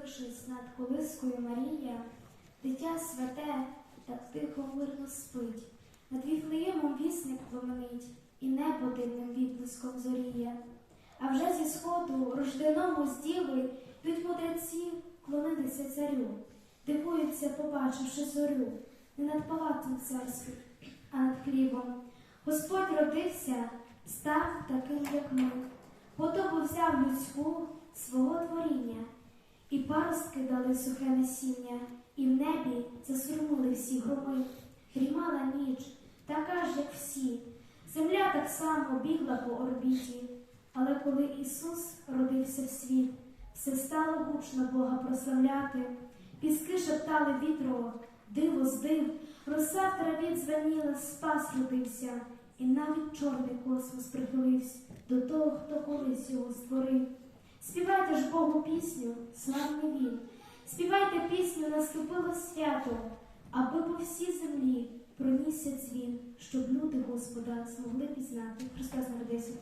схилившись над колискою Марія, дитя святе так тихо мирно спить, над віфлеємом вісник пламенить, і небо дивним відблиском зоріє. А вже зі сходу рожденому з діви йдуть мудреці клонитися царю, дивуються, побачивши зорю, не над палатом царським, а над хлібом. Господь родився, став таким, як ми, подобу взяв людську свого і паростки дали сухе насіння, і в небі засурмили всі громи. Дрімала ніч, така ж, як всі. Земля так само бігла по орбіті. Але коли Ісус родився в світ, все стало гучно Бога прославляти, піски шептали вітро, диво здив, роса в траві дзвеніла, спас родився, і навіть чорний космос прихилився до того, хто колись його створив. Співайте ж Богу пісню, славний він, співайте пісню, наступило свято, аби по всій землі пронісся дзвін, щоб люди Господа змогли пізнати. Христос народився.